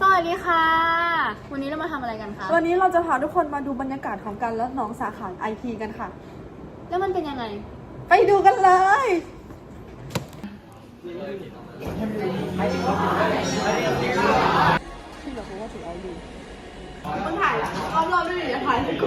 สวัสดีค่ะ วันนี้เรามาทำอะไรกันคะวันนี้เราจะพาทุกคนมาดูบรรยากาศของการและน้องสาขาไอทีกันค่ะ แล้วมันเป็นยังไง ไปดูกันเลยมันถ่ายอะรอบรอบๆด้วยอย่าถ่ายให้กู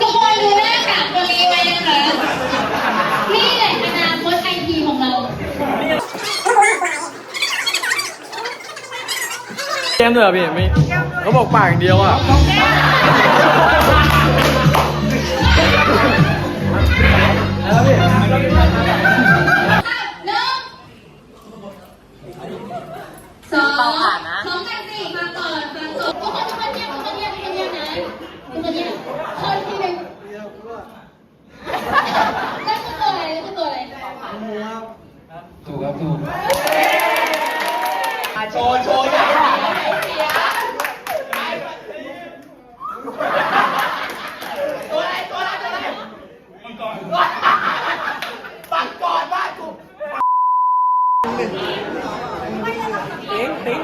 ทุกคนดูหน้าสามคนนี้ไว้นะคะ นี่แหละอนาคตไอทีของเรา แก้มด้วยเหรอพี่ไม่เขาบอกปากอย่างเดียวอะ หนึ่งสอง ถูกครับถูกโชว์โชว์ได้ตัวอะตัวอะไรตัวอะไรมังกรปังกรบ้านกูติ๊งติ๊ง